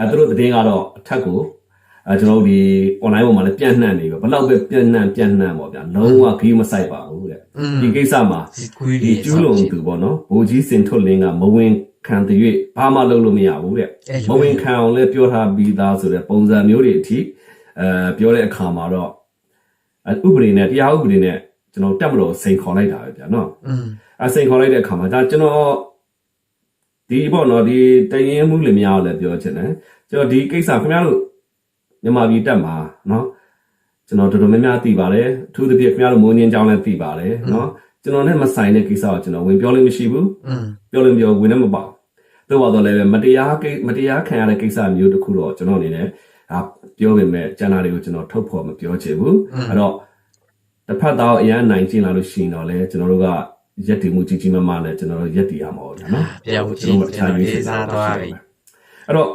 အဲသူတို့သတင်းကတော့အထက်ကိုအဲကျွန်တော်ဒီ online ပေါ်မှာလည်းပြန့်နှံ့နေပြီဘလောက်ပဲပြန့်နှံ့ပြန့်နှံ့ပေါ့ဗျာလုံးဝဂီးမဆိုင်ပါဘူးတဲ့ဒီကိစ္စမှာဒီကျူးလွန်သူပေါ့နော်ဘိုးကြီးစင်ထွတ်လင်းကမဝင်ခံတရွေ့ဘာမှလုပ်လို့မရဘူးတဲ့မဝင်ခံအောင်လည်းပြောထားပြီးသားဆိုတဲ့ပုံစံမျိုးတွေအထိအဲပြောတဲ့အခါမှာတော့ဥပဒေနဲ့တရားဥပဒေနဲ့ကျွန်တော်တက်မလို့စိန်ခေါ်လိုက်တာပဲဗျာနော်အဲစိန်ခေါ်လိုက်တဲ့အခါမှာဒါကျွန်တော် ဒီပေါ့နော်ဒီတရင်မှုလင်များကိုလည်းပြောချင်တယ်ကျွန်တော်ဒီကိစ္စခင်ဗျားတို့မြန်မာပြည်တက်မှာနော်ကျွန်တော်တော်တော်များများသိပါတယ်အထူးသဖြင့်ခင်ဗျားတို့မိုးညင်းကြောင်းလည်းသိပါတယ်နော်ကျွန်တော်နဲ့မဆိုင်တဲ့ကိစ္စကိုကျွန်တော်ဝင်ပြောလို့မရှိဘူးอืมပြောလို့မပြောဝင်လည်းမပေါ့တော့ပါတော့လည်းပဲမတရားကိမတရားခံရတဲ့ကိစ္စမျိုးတစ်ခုတော့ကျွန်တော်အနေနဲ့ဒါပြောပေမဲ့ကျန်တာတွေကိုကျွန်တော်ထုတ်ဖော်မပြောချင်ဘူးအဲ့တော့တစ်ဖက်သားအရန်နိုင်ကျင်လာလို့ရှိရင်တော့လေကျွန်တော်တို့က ရက်တည်မှုကြီးကြီးမားမားနဲ့ကျွန်တော်တို့ရက်တည်ရမှာပေါ့ဗျာနော်ပြောင်းချင်းကျွန်တော်ရေးစားသွားပြီအဲ့တော့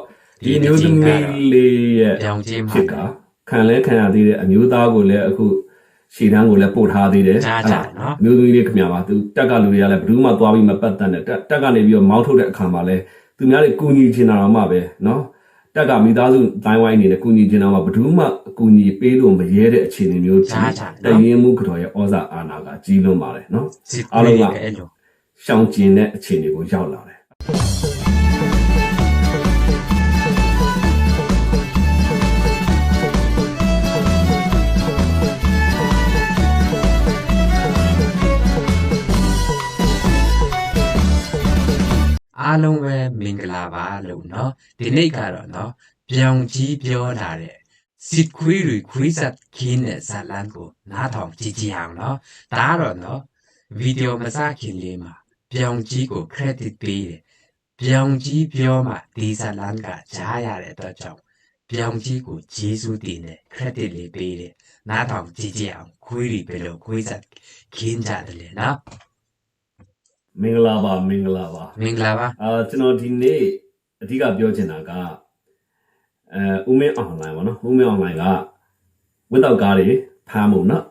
ဒီအမျိုးသမီးလေးရဲ့ပြောင်းချင်းမှာကခံလဲခံရသေးတဲ့အမျိုးသားကိုလည်းအခုရှည်တန်းကိုလည်းပို့ထားသေးတယ်အဲ့ဒါအမျိုးသမီးလေးခင်ဗျာပါသူတက်ကလူတွေကလည်းဘယ်သူမှသွားပြီးမပတ်သက်နဲ့တက်တက်ကနေပြီးတော့မောင်းထုတ်တဲ့အခါမှာလဲသူများတွေကူညီချင်တာမှပဲနော် တက်ကမိသားစုတိုင်းဝိုင်းအနေနဲ့ကုညီကျင်တော့မှဘယ်သူမှအကူအညီပေးလို့မရဲတဲ့အခြေအနေမျိုးကြီးတရင်မှုကတော်ရဲ့ဩဇာအာဏာကကြီးလွန်းပါတယ်နော်အားလုံးကရှောင်ကျင်တဲ့အခြေအနေကိုရောက်လာတယ် အားလုံးပဲမင်္ဂလာပါလို့เนาะဒီနေ့ကတော့เนาะပြောင်ကြီးပြောလာတဲ့စစ်ခွေးတွေခွေးဆက်ခင်းတဲ့ဇာတ်လမ်းကိုနားထောင်ကြည့်ကြည့်အောင်เนาะဒါကတော့เนาะဗီဒီယိုမစခင်လေးမှာပြောင်ကြီးကို credit ပေးတယ်ပြောင်ကြီးပြောမှဒီဇာတ်လမ်းကကြားရတဲ့အတွက်ကြောင့်ပြောင်ကြီးကိုဂျေစုတင်တဲ့ credit လေးပေးတယ်နားထောင်ကြည့်ကြည့်အောင်ခွေးတွေဘယ်လိုခွေးဆက်ခင်းကြတယ်လဲเนาะ မင်္ဂလာပါမင်္ဂလာပါမင်္ဂလာပါအာကျွန်တော်ဒီနေ့အဓိကပြောချင်တာကအဲဦးမင်းအွန်လိုင်းပေါ့နော်ဦးမင်းအွန်လိုင်းကဝတ်တော့ကားတွေဖမ်းဖို့နော်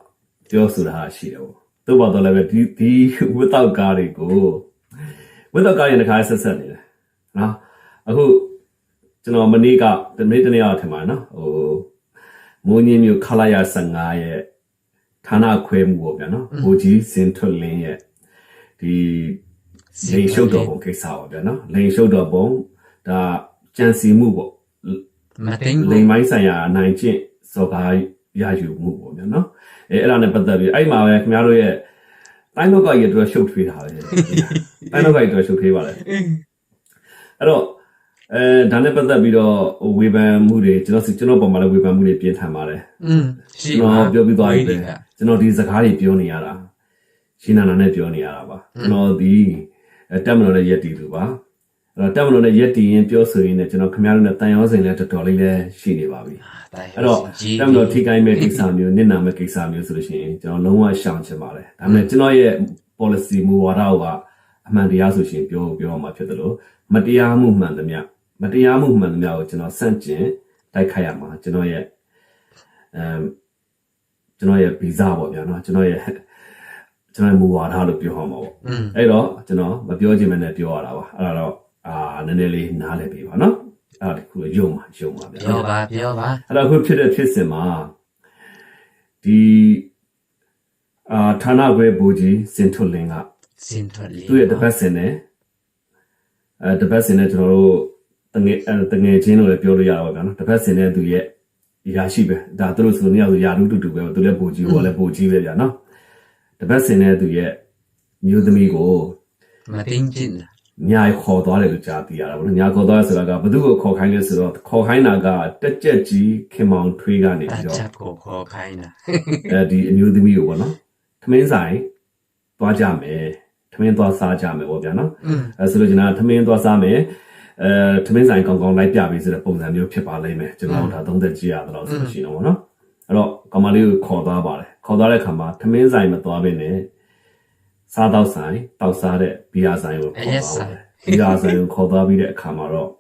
ပြောဆိုတာရှိတယ်ပေါ့သို့ပါတော့လည်းပဲဒီဒီဝတ်တော့ကားတွေကိုဝတ်တော့ကားတွေတစ်ခါဆက်ဆက်နေတယ်နော်အခုကျွန်တော်မနေ့ကတနေ့တနေ့အောင်ထင်ပါတယ်နော်ဟိုမိုးညင်းမျိုးခလာရ15ရဲ့ဌာနခွဲမှုပေါ့ဗျာနော်ဘူကြီးစင်ထွတ်လင်းရဲ့ ဒီလိန်ရှုပ်တော်ပုံကိစ္စပါဗျာနော်လိန်ရှုပ်တော်ပုံဒါကြံစီမှုပေါ့မသိဘူးလိန်မိုင်းဆိုင်ရာအနိုင်ကျင့်စော်ကားရယူမှုပေါ့ဗျာနော်အဲအဲ့ဒါနဲ့ပတ်သက်ပြီးအဲ့မှာပဲခင်ဗျားတို့ရဲ့တိုင်းလောက်ကကြီးအတွက်ရှုပ်ထွေးတာပဲတိုင်းလောက်ကကြီးအတွက်ရှုပ်ထွေးပါလေအဲ့တော့အဲဒါနဲ့ပတ်သက်ပြီးတော့ဟိုဝေဖန်မှုတွေကျွန်တော်စီကျွန်တော်ပုံမှာလည်းဝေဖန်မှုတွေပြင်းထန်ပါတယ်อืมရှိကျွန်ပါတော်ပြောပြီးသွားပြီပဲကကျွန်တော်ဒီစကားတွေပြောနေရတာ ရှင်းနာနာနဲ့ပြောနေရတာပါကျွန်တော်ဒီအဲတက်မလို့နဲ့ရက်တီသူပါအဲ့တော့တက်မလို့နဲ့ရက်တီရင်ပြောဆိုရင်းနဲ့ကျွန်တော်ခင်ဗျားတို့နဲ့တန်ရောစင်လည်းတော်တော်လေးလည်းရှိနေပါပြီတိုင်အဲ့တော့တက်မလို့ထိကိုင်းမဲ့ကိစ္စမျိုးနစ်နာမဲ့ကိစ္စမျိုးဆိုလို့ရှိရင်ကျွန်တော်လုံးဝရှောင်ချင်ပါတယ်ဒါပေမဲ့ကျွန်တော်ရဲ့ policy မူဝါဒကအမှန်တရားဆိုရှင်ပြောပြောမှာဖြစ်တယ်လို့မတရားမှုမှန်သမျှမတရားမှုမှန်သမျှကိုကျွန်တော်စန့်ကျင်တိုက်ခိုက်ရမှာကျွန်တော်ရဲ့အမ်ကျွန်တော်ရဲ့ဗီဇပေါ့ဗျာနော်ကျွန်တော်ရဲ့ ကျွန်တော်ရဲ့မူဝါဒလို့ပြောဟောမှာပေါ့อืมအဲ့တော့ကျွန်တော်မပြောချင်မနဲ့ပြောရတာပါအဲ့ဒါတော့အာနည်းနည်းလေးနားလည်ပေးပါနော်အဲ့ဒါတခုယုံပါယုံပါဗျာပြောပါပြောပါအဲ့တော့အခုဖြစ်တဲ့ဖြစ်စဉ်မှာဒီအာဌာနခွဲဘူကြီးစင်ထွတ်လင်းကစင်ထွက်လေးသူ့ရဲ့တပတ်စင်နဲ့အဲတပတ်စင်နဲ့ကျွန်တော်တို့တငယ်အဲတငယ်ချင်းလို့လည်းပြောလို့ရတာပါဗျာနော်တပတ်စင်နဲ့သူရဲ့ရာရှိပဲဒါသူတို့ဆိုနေရဆိုယာလူတူတူပဲသူလည်းဘူကြီးဟိုလည်းဘူကြီးပဲဗျာနော် တပတ်စင်နဲ့သူရဲ့မျိုးသမီးကိုမတင်းကျင်လားညာခေါ်သွားတယ်လို့ကြားသိရတာပေါ့နော်ညာခေါ်သွားတယ်ဆိုတာကဘသူ့ကိုခေါ်ခိုင်းလဲဆိုတော့ခေါ်ခိုင်းတာကတက်ကြက်ကြီးခင်မောင်ထွေးကနေတပြီးတော့ချက်ကိုခေါ်ခိုင်းတာအဲဒီအမျိုးသမီးကိုပေါ့နော်ထမင်းဆိုင်သွားကြမယ်ထမင်းသွားစားကြမယ်ပေါ့ဗျာနော်อืมအဲဆိုလို့ကျွန်တော်ထမင်းသွားစားမယ်အဲထမင်းဆိုင်ကောင်းကောင်းလိုက်ပြပေးဆိုတဲ့ပုံစံမျိုးဖြစ်ပါလိမ့်မယ်ကျွန်တော်ဒါသုံးသက်ကြည့်ရတော့ဆိုလို့ရှိရင်တော့ပေါ့နော်အဲ့တော့ကောင်မလေးကိုခေါ်သွားပါတယ် ခေါ်သွားတဲ့ခါမှာထမင်းဆိုင်မသွားဘဲနဲ့စားတော့ဆိုင်တောက်စားတဲ့ဘီယာဆိုင်ကိုခေါ်သွားပါတယ်ဘီယာဆိုင်ကိုခေါ်သွားပြီးတဲ့အခါမှာတော့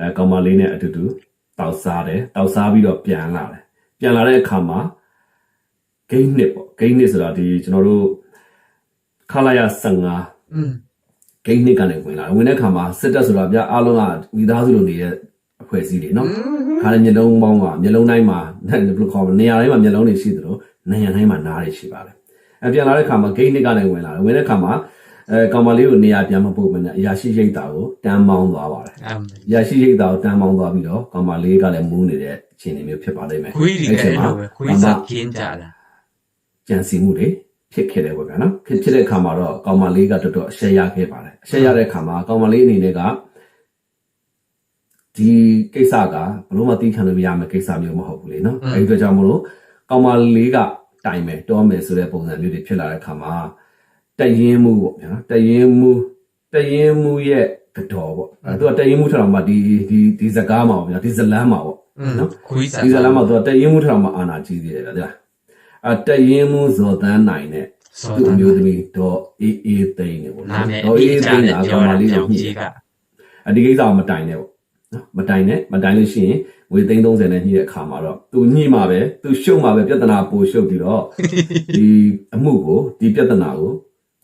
အဲကောင်မလေးနဲ့အတူတူတောက်စားတယ်တောက်စားပြီးတော့ပြန်လာတယ်ပြန်လာတဲ့အခါမှာဂိမ်းနစ်ပေါ့ဂိမ်းနစ်ဆိုတာဒီကျွန်တော်တို့ခလာရ15อืมဂိမ်းနစ်ကနေဝင်လာတယ်ဝင်တဲ့ခါမှာစစ်တပ်ဆိုတာဗျာအားလုံးကမိသားစုလိုနေတဲ့အဖွဲ့အစည်းတွေနော်ခါလည်းမျက်လုံးပေါင်းကမျက်လုံးတိုင်းမှာဘယ်လိုခေါ်မလဲနေရာတိုင်းမှာမျက်လုံးတွေရှိသလို နေရာတိုင်းမှာနားတွေရှိပါတယ်အပြန်လာတဲ့ခါမှာဂိတ်နစ်ကနေဝင်လာတယ်ဝင်တဲ့ခါမှာအဲကောင်မလေးကိုနေရာပြန်မပို့မနဲ့အရာရှိရိတ်တာကိုတန်းပေါင်းသွားပါတယ်အမ်ရရှိရိတ်တာကိုတန်းပေါင်းသွားပြီးတော့ကောင်မလေးကလည်းမူးနေတဲ့အခြေအနေမျိုးဖြစ်ပါလိမ့်မယ်ခွေးတွေအဲ့လိုပဲခွေးစားကင်းကြတာကြံစီမှုတွေဖြစ်ခဲ့တယ်ပေါ့ဗျာနော်ဖြစ်ဖြစ်တဲ့အခါမှာတော့ကောင်မလေးကတော်တော်အရှက်ရခဲ့ပါတယ်အရှက်ရတဲ့အခါမှာကောင်မလေးအနေနဲ့ကဒီကိစ္စကဘလို့မသိခံလို့မရမယ့်ကိစ္စမျိုးမဟုတ်ဘူးလေနော်အဲဒီအတွက်ကြောင့်မလို့ ကောင်မလေးကတိုင်မယ်တောမယ်ဆိုတဲ့ပုံစံမျိုးတွေဖြစ်လာတဲ့အခါမှာတရင်မှုပေါ့ဗျာနော်တရင်မှုတရင်မှုရဲ့ကတော်ပေါ့အဲသူကတရင်မှုထက်တော့မှဒီဒီဒီစကားမှာပေါ့ဗျာဒီဇလန်းမှာပေါ့နော်ခွေးစားဒီဇလန်းမှာသူကတရင်မှုထက်တော့မှအာနာကြီးသေးတယ်ဗျာဒီလားအတရင်မှုဇော်တန်းနိုင်တဲ့စောသူ့တာအမျိုးသမီးတော့အေးအေးသိန်းနေပေါ့နာမည်တော့အေးအေးကြသိန်းတဲ့ကပြောကောင်မတာလေးပြောကိုင်ညှိကြီးကအဒီကိစ္စကမတိုင်နဲ့ပေါ့နော်မတိုင်နဲ့မတိုင်လို့ရှိရင် ငွေသိန်း30နဲ့ညှိတဲ့အခါမှာတော့သူညှိမှာပဲသူရှုံမှာပဲပြဿနာပိုရှုပ်ပြီးတော့ဒီအမှုကိုဒီပြဿနာကို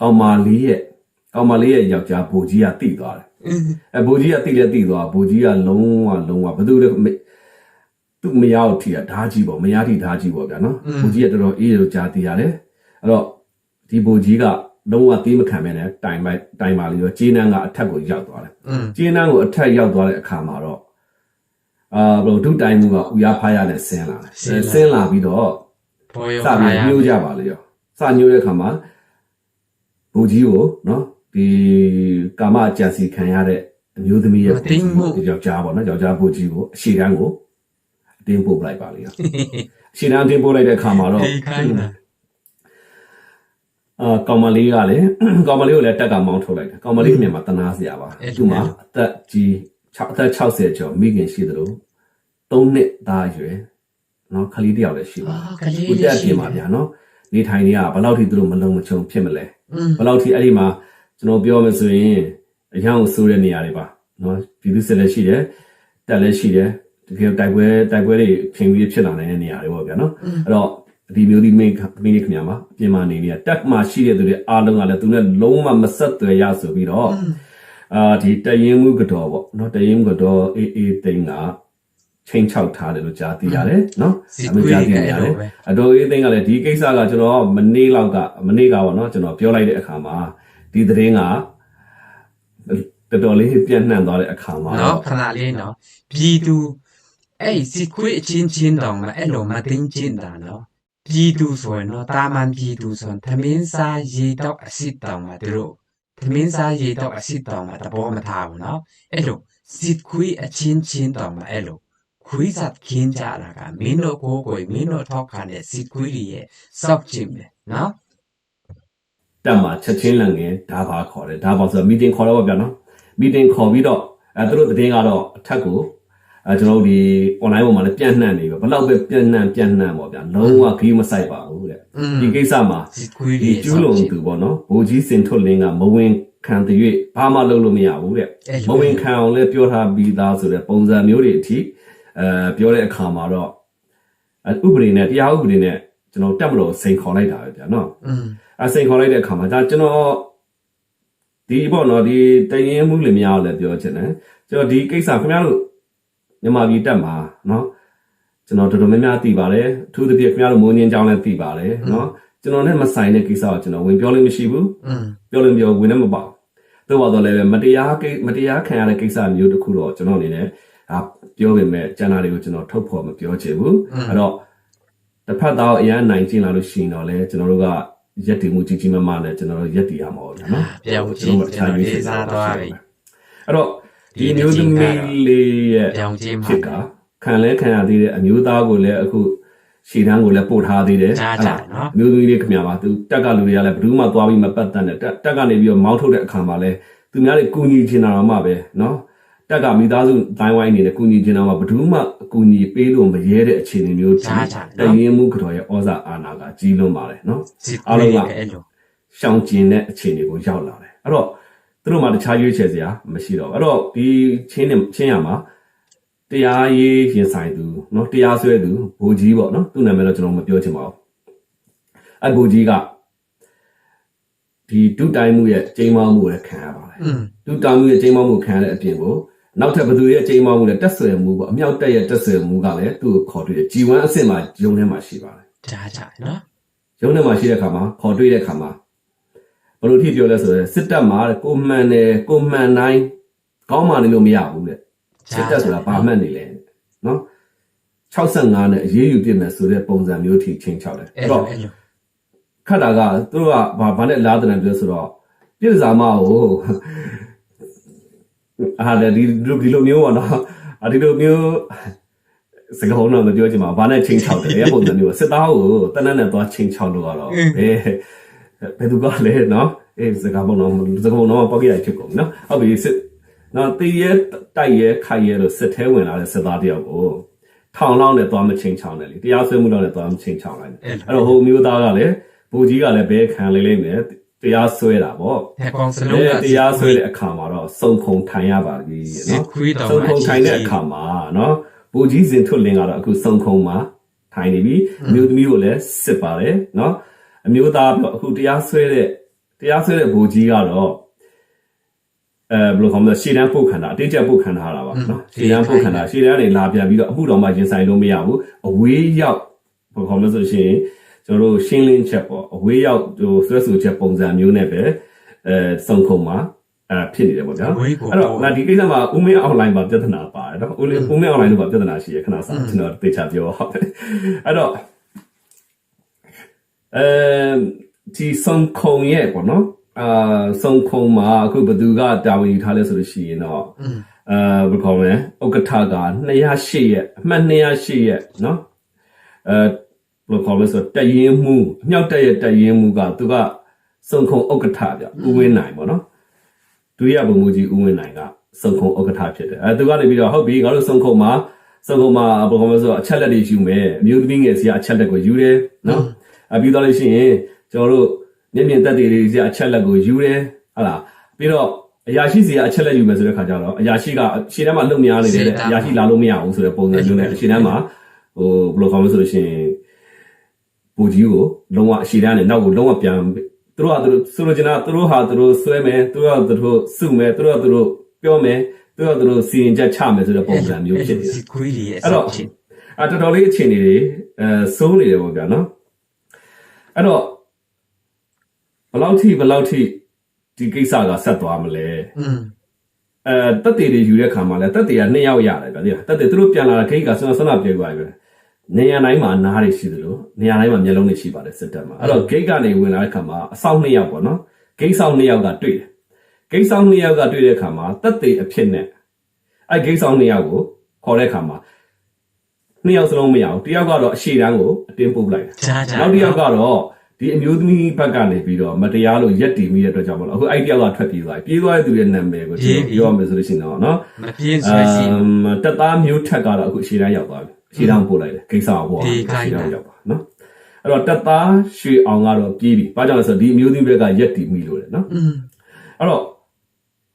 ကောင်မလေးရဲ့ကောင်မလေးရဲ့ယောက်ျားဘိုလ်ကြီးကတိသွားတယ်အဲဘိုလ်ကြီးကတိလည်းတိသွားဘိုလ်ကြီးကလုံးဝလုံးဝဘယ်သူလဲသူ့မရအောင်ထီတာဓာကြီးပေါ့မရထီဓာကြီးပေါ့ဗျာနော်ဘိုလ်ကြီးကတော်တော်အေးလို့ကြားသိရတယ်အဲ့တော့ဒီဘိုလ်ကြီးကလုံးဝတီးမခံမဲနဲ့တိုင်ပိုက်တိုင်ပါလို့ကျေးနန်းကအထက်ကိုရောက်သွားတယ်อืมကျင်းနှန်းကိုအထက်ရောက်သွားတဲ့အခါမှာတော့ အာဘယ်လိုဒုတိုင်မှုကဥရဖားရနဲ့ဆင်းလာတယ်ဆင်းလာပြီးတော့ဘောရောစပြီးညှိုးကြပါလေရောစညှိုးတဲ့အခါမှာဘူကြီးကိုနော်ဒီကာမအကြံစီခံရတဲ့အမျိုးသမီးရဲ့ဒီယောက်ျားပေါ့နော်ယောက်ျားဘူကြီးကိုအရှိတန်းကိုအတင်းပို့ပလိုက်ပါလေရောအရှိတန်းအတင်းပို့လိုက်တဲ့အခါမှာတော့အေးခိုင်းတာအာကောင်မလေးကလည်းကောင်မလေးကိုလည်းတက်ကမောင်းထုတ်လိုက်တယ်ကောင်မလေးကမြန်မှာတနာစရာပါအဲ့လိုသူ့မှာအသက်ကြီး 6အသက်60ကျော်မိခင်ရှိသလို3နှစ်သားအရွယ်နော်ခလေးတစ်ယောက်လည်းရှိပါအာကလေးဦးလေးတက်ရှိပြင်ပါဗျာနော်နေထိုင်နေရဘယ်လောက်ထိသူတို့မလုံးမချုံဖြစ်မလဲอืมဘယ်လောက်ထိအဲ့ဒီမှာကျွန်တော်ပြောမယ်ဆိုရင်အရန်ကိုစိုးတဲ့နေရာတွေပါနော်ပြည်သူစစ်လည်းရှိတယ်တက်လည်းရှိတယ်တကယ်တိုက်ပွဲတိုက်ပွဲတွေခင်ပြီးဖြစ်လာနေတဲ့နေရာတွေပေါ့ဗျာနော်အဲ့တော့ဒီမျိုးဒီမင်းမင်းခင်ဗျာမှာအပြင်မှာနေနေတက်မှာရှိတဲ့သူတွေအားလုံးကလည်းသူနဲ့လုံးဝမဆက်သွယ်ရဆိုပြီးတော့ အာဒီတရင်မှုကတော့ပေါ့နော်တရင်မှုကတော့အေးအေးတိန်ကချိန်ချောက်ထားတယ်လို့ကြားသိရတယ်နော်စီကွေးကအဲ့လိုပဲအတော်အေးသိန်းကလည်းဒီကိစ္စကကျွန်တော်မနေ့လောက်ကမနေ့ကပေါ့နော်ကျွန်တော်ပြောလိုက်တဲ့အခါမှာဒီသတင်းကတော်တော်လေးပြန့်နှံ့သွားတဲ့အခါမှာနော်ခဏလေးနော်ပြည်သူအဲ့စီခွေးအချင်းချင်းတောင်မှအဲ့လိုမသိင်းချင်းတာနော်ပြည်သူဆိုရင်နော်တာမန်ပြည်သူဆိုရင်သမင်းစားရေတော့အစစ်တောင်မှသူတို့ သမင်းစားရေတော့အစစ်တောင်မှတဘောမထားဘူးနော်အဲ့လိုစီခွေးအချင်းချင်းတောင်မှအဲ့လိုခွေးစားခင်းကြတာကမင်းတို့ကိုယ်ကိုယ်မင်းတို့ထောက်ခံတဲ့စီခွေးတွေရဲ့စောက်ချင်းပဲနော်တက်မှာချက်ချင်းလန့်ငယ်ဒါပါခေါ်တယ်ဒါပါဆိုတော့မီတင်ခေါ်တော့ဗျာနော်မီတင်ခေါ်ပြီးတော့အဲသူတို့သတင်းကတော့အထက်ကို အဲကျွန်တော်ဒီ online ပေါ်မှာလည်းပြန့်နှံ့နေပြီဘယ်လောက်ပဲပြန့်နှံ့ပြန့်နှံ့ပေါ့ဗျာလုံးဝခရီးမဆိုင်ပါဘူးတဲ့ဒီကိစ္စမှာဒီကျူးလွန်သူပေါ့နော်ဘိုးကြီးစင်ထွတ်လင်းကမဝင်ခံတရွေ့ဘာမှလုပ်လို့မရဘူးတဲ့မဝင်ခံအောင်လဲပြောထားပြီးသားဆိုတဲ့ပုံစံမျိုးတွေအထိအဲပြောတဲ့အခါမှာတော့ဥပဒေနဲ့တရားဥပဒေနဲ့ကျွန်တော်တက်မလို့စိန်ခေါ်လိုက်တာပဲဗျာနော်အဲစိန်ခေါ်လိုက်တဲ့အခါမှာဒါကျွန်တော်ဒီပေါ့နော်ဒီတိုင်ရင်မှုလည်းမရအောင်လည်းပြောချင်တယ်ကျွန်တော်ဒီကိစ္စခင်ဗျားတို့ မြန်မာပြည်တက်မှာနော်ကျွန်တော်တော်တော်များများသိပါတယ်အထူးသဖြင့်ခင်ဗျားတို့မိုးငင်းကြောင်းလည်းသိပါတယ်နော်ကျွန်တော်နဲ့မဆိုင်တဲ့ကိစ္စကိုကျွန်တော်ဝင်ပြောလို့မရှိဘူးอืมပြောလို့ပြောဝင်လည်းမပေါ့တော့ပါတော့လည်းပဲမတရားကိမတရားခံရတဲ့ကိစ္စမျိုးတစ်ခုတော့ကျွန်တော်အနေနဲ့အာပြောပေမဲ့ကျန်တာတွေကိုကျွန်တော်ထုတ်ဖော်မပြောချင်ဘူးအဲ့တော့တစ်ဖက်သားအရန်နိုင်ကျင်လာလို့ရှိရင်တော့လေကျွန်တော်တို့ကရက်တည်မှုကြီးကြီးမားမားနဲ့ကျွန်တော်တို့ရက်တည်ရမှာပေါ့ဗျာနော်ပြောင်းချင်းကျွန်တော်လေးစားသွားပြီအဲ့တော့ ဒီမျိုးသမီးလေးရဲ့ပြောင်းချင်းမှာဖြစ်ကခံလဲခံရသေးတဲ့အမျိုးသားကိုလည်းအခုရှီတန်းကိုလည်းပို့ထားသေးတယ်ကြားကြနော်အမျိုးသမီးလေးခင်ဗျာပါသူတက်ကလူတွေကလည်းဘယ်သူမှသွားပြီးမပတ်သက်နဲ့တက်တက်ကနေပြီးတော့မောင်းထုတ်တဲ့အခါမှာလည်းသူများတွေကူညီချင်တာတော့မှပဲနော်တက်ကမိသားစုတိုင်းဝိုင်းနေနဲ့ကူညီချင်တာမှဘယ်သူမှအကူညီပေးလို့မရဲတဲ့အခြေအနေမျိုးကြားကြတနော်ရင်မှုကတော့ရဲ့ဩဇာအာဏာကကြီးလွန်းပါတယ်နော်စီခွေးတွေအဲ့လိုရှောင်ကျင်တဲ့အခြေအနေကိုရောက်လာတယ်အဲ့တော့ သူတို့မှတခြားရွေးချယ်စရာမရှိတော့ဘူးအဲ့တော့ဒီချင်းနေချင်းရမှာတရားရေးရင်ဆိုင်သူเนาะတရားဆွဲသူဘိုလ်ကြီးပေါ့เนาะသူ့နာမည်တော့ကျွန်တော်မပြောချင်ပါဘူးအဲ့ဘိုလ်ကြီးကဒီဒုတိုင်းမှုရဲ့ကျိမ်းမောင်းမှုကိုလည်းခံရပါတယ် อืม ဒုတိုင်းမှုရဲ့ကျိမ်းမောင်းမှုခံရတဲ့အပြင်ကို နောက်ထပ်ဘသူရဲ့အချိန်မှမှုလဲတက်ဆွဲမှုပေါ့အမြောက်တက်ရဲ့တက်ဆွဲမှုကလည်းသူ့ကိုခေါ်တွေ့တယ် G1 အဆင့်မှာယုံထဲမှာရှိပါတယ် ဒါကြနော် ရုံးထဲမှာရှိတဲ့ခါမှာခေါ်တွေ့တဲ့ခါမှာ ဘယ်လိုထိပြောလဲဆိုတော့စစ်တပ်မှာတဲ့ကိုမှန်တယ်ကိုမှန်တိုင်းကောင်းမှနေလို့မရဘူးတဲ့စစ်တပ်ဆိုတာဘာမှန်နေလဲနော်65နဲ့အရေးယူပြစ်မယ်ဆိုတဲ့ပုံစံမျိုးထိချင်းချောက်တယ်အဲ့အဲ့လိုတော့အဲ့လိုခတ်တာကသူတို့ကဘာဘာနဲ့လားတယ်ပြောဆိုတော့ပြစ်စားမကိုအားလည်းဒီလိုဒီလိုမျိုးပေါ့နော်အဒီလိုမျိုးစကားလုံးတော့မပြောချင်ပါဘူးဘာနဲ့ချင်းချောက်တယ်အဲ့ပုံစံမျိုးစစ်သားကိုတနက်နဲ့သွားချင်းချောက်လို့ကတော့ဘယ် ဘယ်သူကလဲနော်အေးစကားပုံတော့စကားပုံတော့ပေါက်ရဖြစ်ကုန်နော်ဟုတ်ပြီစစ်နော်တည်ရဲတိုက်ရဲခိုက်ရဲလို့စစ်သေးဝင်လာတဲ့စစ်သားတယောက်ကိုထောင်လောက်နဲ့သွားမချင်းချောင်းတယ်လေတရားစွဲမှုလောက်နဲ့သွားမချင်းချောင်းလိုက်တယ်အဲ့လိုအဲ့တော့ဟိုမျိုးသားကလည်းဘူကြီးကလည်းဘဲခံလေးလေးနဲ့တရားစွဲတာပေါ့အကောင်စလုံးအဲကတရားစွဲတဲ့အခါမှာတော့စုံခုံထိုင်ရပါပြီစစ်နော်ခွေးတော်စုံမှာခုံထိုင်တဲ့အခါမှာနော်ဘူကြီးစင်ထွတ်လင်းကတော့အခုစုံခုံမှာထိုင်နေပြီအမျိုးသမီးကိုလည်းစစ်ပါတယ်နော် အမျိုးသားပြောအခုတရားစွဲတဲ့တရားစွဲတဲ့ဘူကြီးကတော့အဲဘယ်လိုခေါ်မလဲရှေ့တန်းပုတ်ခန္ဓာအတိတ်ကျပုတ်ခန္ဓာတာပါနော်ရှေ့တန်းပုတ်ခန္ဓာရှေ့တန်းနေလာပြန်ပြီးတော့အမှုတော်မှရင်ဆိုင်လို့မရဘူးအဝေးရောက်ဘယ်လိုခေါ်မလဲဆိုရှင်ကျွန်တော်တို့ရှင်းလင်းချက်ပေါ့အဝေးရောက်ဟိုဆွဲဆိုချက်ပုံစံမျိုးနဲ့ပဲအဲစုံခုံမှာအဲဖြစ်နေတယ်ပေါ့ဗျာအဝေးကိုအဲ့တော့ငါဒီကိစ္စမှာဦးမင်း online မှာပြဿနာပါတယ်နော်ဦးလေးဦးမင်း online လို့ပါပြဿနာရှိရခဏစားကျွန်တော်သိချပြောဟုတ်တယ်အဲ့တော့ အဲဒီစုံခုံရဲ့ပေါ့နော်အာစုံခုံမှာအခုဘသူကတာဝန်ယူထားလဲဆိုလို့ရှိရင်တော့อืมအဲဘယ်ခေါ်မလဲဥက္ကဋ္ဌက208ရက်အမှတ်208ရက်နော်အဲဘယ်လိုခေါ်မလဲဆိုတော့တရင်မှုအမြောက်တက်ရဲ့တရင်မှုကသူကစုံခုံဥက္ကဋ္ဌပြဦးဝင်းနိုင်ပေါ့နော်ဒုတိယဗိုလ်မှူးကြီးဦးဝင်းနိုင်ကစုံခုံဥက္ကဋ္ဌဖြစ်တယ်အဲသူကနေပြီးတော့ဟုတ်ပြီငါတို့စုံခုံမှာစုံခုံမှာဘယ်ခေါ်မလဲဆိုတော့အချက်လက်တွေယူမယ်အမျိုးသမီးငယ်စီကအချက်လက်ကိုယူတယ်နော် အပြီးတော့လို့ရှိရင်ကျွန်တော်တို့မျက်မြင်သက်တွေတွေစီကအချက်လက်ကိုယူတယ်ဟုတ်လားပြီးတော့အရာရှိစီကအချက်လက်ယူမယ်ဆိုတဲ့ခါကျတော့အရာရှိကရှေ့တန်းမှာလုံများနေတယ်တဲ့အရာရှိလာလို့မရဘူးဆိုတဲ့ပုံစံမျိုးနဲ့ရှေ့တန်းမှာဟိုဘယ်လိုခေါ်မလဲဆိုလို့ရှိရင်ပူကြီးကိုလုံးဝရှေ့တန်းနဲ့နောက်ကိုလုံးဝပြန်သူတို့ကသူတို့ဆိုလိုချင်တာသူတို့ဟာသူတို့ဆွဲမယ်သူတို့ကသူတို့စုမယ်သူတို့ကသူတို့ပြောမယ်သူတို့ကသူတို့စီရင်ချက်ချမယ်ဆိုတဲ့ပုံစံမျိုးဖြစ်နေတယ်စစ်ခွေးတွေရဲ့အအဲ့စတော့ချင်းအတော်တော်လေးအခြေအနေတွေအဲစိုးနေတယ်ပေါ့ဗျာနော် အဲ့တော့ဘယ်လောက်ထိဘယ်လောက်ထိဒီကိစ္စကဆက်သွားမလဲอืมအဲတက်တေတွေယူတဲ့ခါမှာလဲတက်တေက2ယောက်ရတယ်ဗျာဒီတက်တေသူတို့ပြန်လာတဲ့ဂိတ်ကဆွမ်းဆွမ်းပြေသွားပြီပဲနေရာတိုင်းမှာနားတွေရှိသလိုနေရာတိုင်းမှာမျက်လုံးတွေရှိပါတယ်စစ်တပ်မှာအဲ့တော့ဂိတ်ကနေဝင်လာတဲ့ခါမှာအဆောင်2ယောက်ပေါ့နော်ဂိတ်ဆောင်2ယောက်ကတွေ့တယ်ဂိတ်ဆောင်2ယောက်ကတွေ့တဲ့ခါမှာတက်တေအဖြစ်နဲ့အဲဂိတ်ဆောင်2ယောက်ကိုခေါ်တဲ့ခါမှာ 2ယောက်စလုံးမရဘူးတယောက်ကတော့အရှိတန်းကိုအတင်းပုတ်လိုက်တယ်ဂျာဂျာနောက်တစ်ယောက်ကတော့ဒီအမျိုးသမီးဘက်ကနေပြီးတော့မတရားလို့ရက်တီမိတဲ့အတွက်ကြောင့်မလို့အခုအဲ့တစ်ယောက်ကထွက်ပြေးသွားပြီပြေးသွားတဲ့သူရဲ့နာမည်ကိုကျွန်တော်ပြောရမယ်ဆိုလို့ရှိရင်တော့နော်မပြင်းဆွဲစီအမ်တက်သားမျိုးထက်ကတော့အခုရှေ့တန်းရောက်သွားပြီရှေ့တန်းပို့လိုက်တယ်ကိစ္စဟောဒီကိုင်းရှေ့တတာန်းရောက်ပါနော်အဲ့တော့တက်သားရွှေအောင်ကတော့ပြေးပြီဘာကြောင့်လဲဆိုတော့ဒီအမျိုးသမီးဘက်ကရက်တီမိလို့လေနော်อืมအဲ့တော့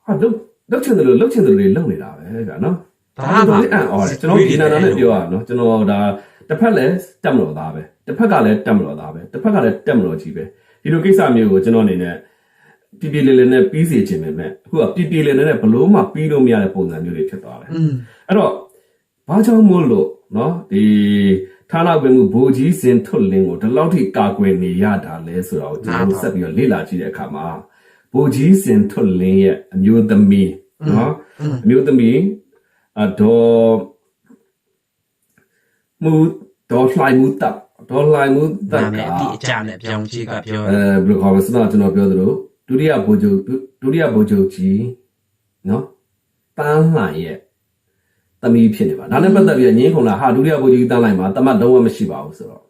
ဟာလုတ်လုတ်ချင်တယ်လို့လုတ်ချင်တယ်လို့တွေလုံနေတာပဲဗျာနော် ဒါကလည်းအံ့ဩတယ်ကျွန်တော်ဒီနာနာနဲ့ပြောရအောင်နော်ကျွန်တော်ဒါတစ်ဖက်လည်းတက်မလို့သားပဲတစ်ဖက်ကလည်းတက်မလို့သားပဲတစ်ဖက်ကလည်းတက်မလို့ကြီးပဲဒီလိုကိစ္စမျိုးကိုကျွန်တော်အနေနဲ့ပြပြလေးလေးနဲ့ပြီးစီခြင်းပဲမဲ့အခုကပြပြလေးလေးနဲ့ဘလို့မှပြီးလို့မရတဲ့ပုံစံမျိုးတွေဖြစ်သွားတယ်အဲ့တော့ဘာကြောင့်မို့လို့နော်ဒီဌာနဝင်မှုဘိုးကြီးစင်ထွတ်လင်းကိုဒီလောက်ထိကာကွယ်နေရတာလဲဆိုတာကိုကျွန်တော်ဆက်ပြီးတော့လေ့လာကြည့်တဲ့အခါမှာဘိုးကြီးစင်ထွတ်လင်းရဲ့အမျိုးသမီးနော်အမျိုးသမီး အဒေါ်မူဒေါ်လှိုင်မူတပ်ဒေါ်လှိုင်မူတဒါပ်နဲ့ကအတိအကျနဲ့ပြောင်းကြည့်ကပြောအဲဘယ်လိုခေါ်မလဲစတော့ကျွန်တော်ပြောသလိုဒုတိယဗိုလ်ချုပ်ဒုတိယဗိုလ်ချုပ်ကြီးနော်ပန်းလှိုင်ရဲ့သမီးဖြစ်နေပါဒါနဲ့ပတ်သက်ပြီးတော့ငင်းခုံလာဟာဒုတိယဗိုလ်ချုပ်ကြီးတန်းလိုက်မှာတမတ်လုံးဝမရှိပါဘူးဆိုတော့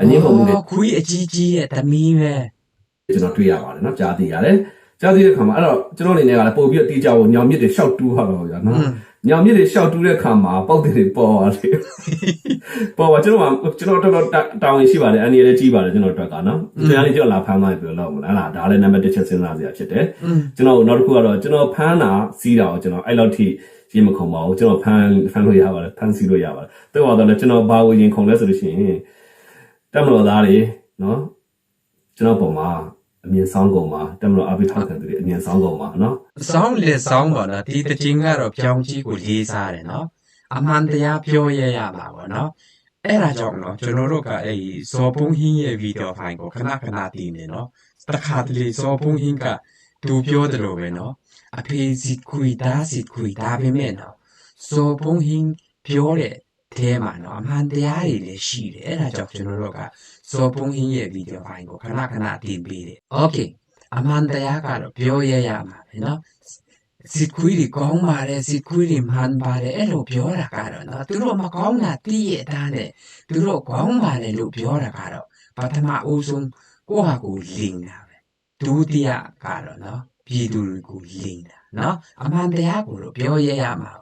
အငင်းခုံမှုတွေခွေးအကြီးကြီးရဲ့သမီးပဲကျွန်တော်တွေ့ရပါတယ်နော်ကြားသိရတယ်ကြားသိတဲ့ခါမှာအဲ့တော့ကျွန်တော်အနေနဲ့ကလည်းပို့ပြီးတော့တီးကြဖို့ညောင်မြစ်တွေရှောက်တူးဟာတော့ဗျာနော် ညောင်မြစ်တွေရှောက်တူးတဲ့ခါမှာပေါက်တွေတွေပေါ်သွားတယ်ပေါ်ပါကျွန်တော်ကကျွန်တော်တော်တော်တောင်းရင်ရှိပါတယ်အန်ဒီလည်းကြီးပါတယ်ကျွန်တော်တို့ကနော်တရားလေးကျွန်တော်လာဖမ်းသွားပြီလို့လောက်မလားလားဒါလည်းနံပါတ်တစ်ချက်စဉ်းစားစရာဖြစ်တယ်อืมကျွန်တော်နောက်တစ်ခုကတော့ကျွန်တော်ဖမ်းတာစီးတာကိုကျွန်တော်အဲ့လောက်ထိရင်မခုံပါဘူးကျွန်တော်ဖမ်းဖမ်းလို့ရပါတယ်ဖမ်းစီးလို့ရပါတယ်တော့တော့လည်းကျွန်တော်ဘာကိုရင်ခုံလဲဆိုလို့ရှိရင်တက်မတော်သားတွေနော်ကျွန်တော်ပုံမှာ အမြင်ဆောင်ကုန်မှာတက်မလို့အပိထောက်ခံသူတွေအမြင်ဆောင်ကုန်မှာနော်ဆောင်းလေဆောင်းပါနော်ဒီတခြင်းကတော့ပြောင်းကြီးကိုလေးစားတယ်နော်အမှန်တရားပြောရရမှာပေါ့နော်အဲ့ဒါကြောင့်နော်ကျွန်တော်တို့ကအဲ့ဒီဇော်ပုံဟင်းရဲ့ဗီဒီယိုဖိုင်ကိုခဏခဏတည်နေနော်တခါတလေဇော်ပုံဟင်းကသူပြောတယ်လို့ပဲနော်အဖေစီခွေသားစီခွေဒါပဲမဲ့နော်ဇော်ပုံဟင်းပြောတဲ့ အဲမှာနော်အမှန်တရားတွေလည်းရှိတယ်အဲ့ဒါကြောင့်ကျွန်တော်တို့ကဇော်ပုံဟင်းရဲ့ဗီဒီယိုဖိုင်ကိုခဏခဏတင်ပေးတယ်โอเค အမှန်တရားကတော့ပြောရရမှာပဲเนาะစစ်ခွေးတွေကောင်းပါတယ်စစ်ခွေးတွေမှန်ပါတယ်အဲ့လိုပြောတာကတော့เนาะသူတို့မကောင်းတာသိရတာနဲ့သူတို့ကောင်းပါတယ်လို့ပြောတာကတော့ပထမအဦးဆုံးကိုယ့်ဟာကိုယ်လိန်တာပဲဒုတိယကတော့เนาะပြည်သူတွေကိုလိန်တာเนาะအမှန်တရားကိုတော့ပြောရရမှာ